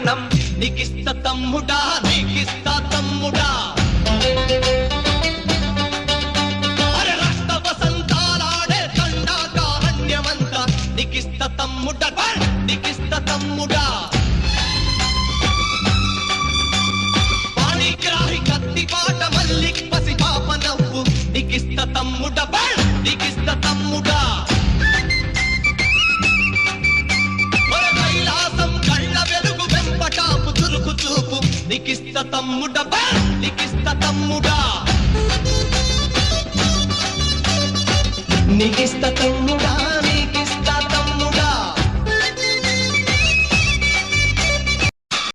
నీకిస్త తమ్ముడా నీకిస్త తమ్ముడా అరే రక్త వసంతాలాడే దండాకారణ్యమంతా నీకిస్త తమ్ముడా బల్! నీకిస్త తమ్ముడా పాణిగ్రాహి కత్తి పాట మల్లి పసి పాప నవ్వు నీకిస్త తమ్ముడా చూపు తమ్ముడ తమ్ముడా తమ్ముడా. నీకిస్త తమ్ముడా